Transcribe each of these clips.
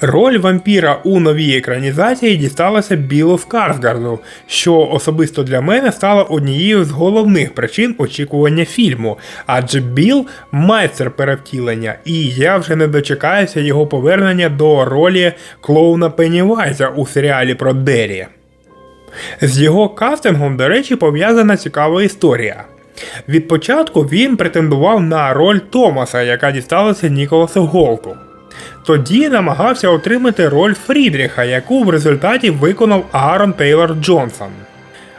Роль вампіра у новій екранізації дісталася Білу Скарсгарду, що особисто для мене стало однією з головних причин очікування фільму, адже Біл майстер перевтілення, і я вже не дочекаюся його повернення до ролі клоуна Пеннівайза у серіалі про Деррі. З його кастингом, до речі, пов'язана цікава історія. Від початку він претендував на роль Томаса, яка дісталася Ніколасу Голту. Тоді намагався отримати роль Фрідріха, яку в результаті виконав Аарон Тейлор Джонсон.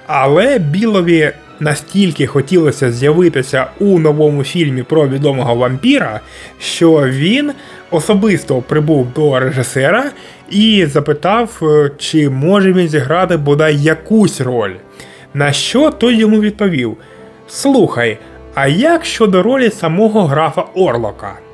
Але Білові настільки хотілося з'явитися у новому фільмі про відомого вампіра, що він особисто прибув до режисера і запитав, е, чи може він зіграти бодай якусь роль. На що той йому відповів: Слухай, а як щодо ролі самого графа Орлока?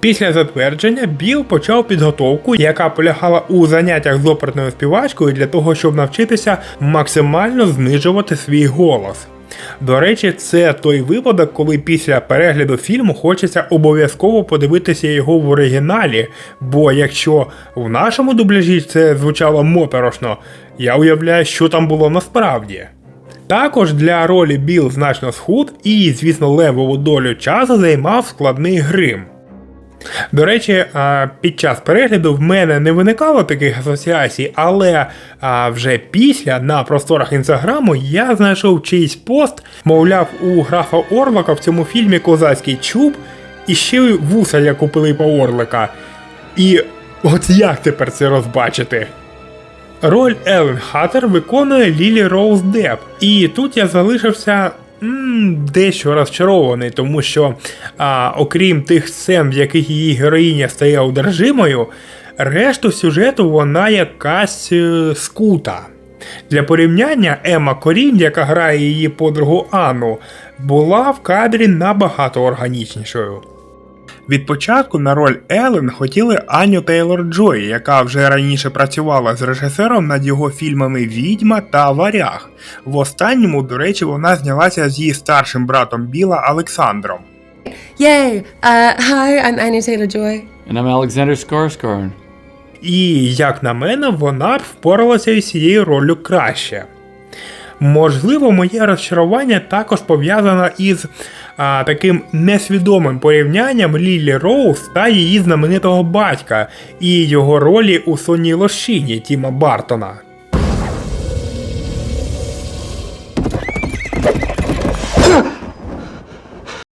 Після затвердження Біл почав підготовку, яка полягала у заняттях з оперною співачкою для того, щоб навчитися максимально знижувати свій голос. До речі, це той випадок, коли після перегляду фільму хочеться обов'язково подивитися його в оригіналі, бо якщо в нашому дубляжі це звучало моторошно, я уявляю, що там було насправді. Також для ролі Біл значно схуд і, звісно, левову долю часу займав складний грим. До речі, під час перегляду в мене не виникало таких асоціацій, але вже після на просторах інстаграму я знайшов чийсь пост, мовляв, у графа Орлока в цьому фільмі козацький чуб і ще вуса як у Пилипа Орлика. І от як тепер це розбачити? Роль Елен Хаттер виконує Лілі Роуз Деп. І тут я залишився дещо розчарований, тому що, а, окрім тих сцен, в яких її героїня стає одержимою, решту сюжету вона якась е, скута. Для порівняння Ема Корін, яка грає її подругу Анну, була в кадрі набагато органічнішою. Від початку на роль Елен хотіли Аню Тейлор Джой, яка вже раніше працювала з режисером над його фільмами Відьма та Варяг. В останньому, до речі, вона знялася з її старшим братом Біла Олександром. Yay! Uh, hi, I'm Anya Taylor Joy. And I'm Alexander Skarsgård. І, як на мене, вона б впоралася із цією роллю краще. Можливо, моє розчарування також пов'язано із а, таким несвідомим порівнянням Лілі Роуз та її знаменитого батька і його ролі у сонній лощині Тіма Бартона.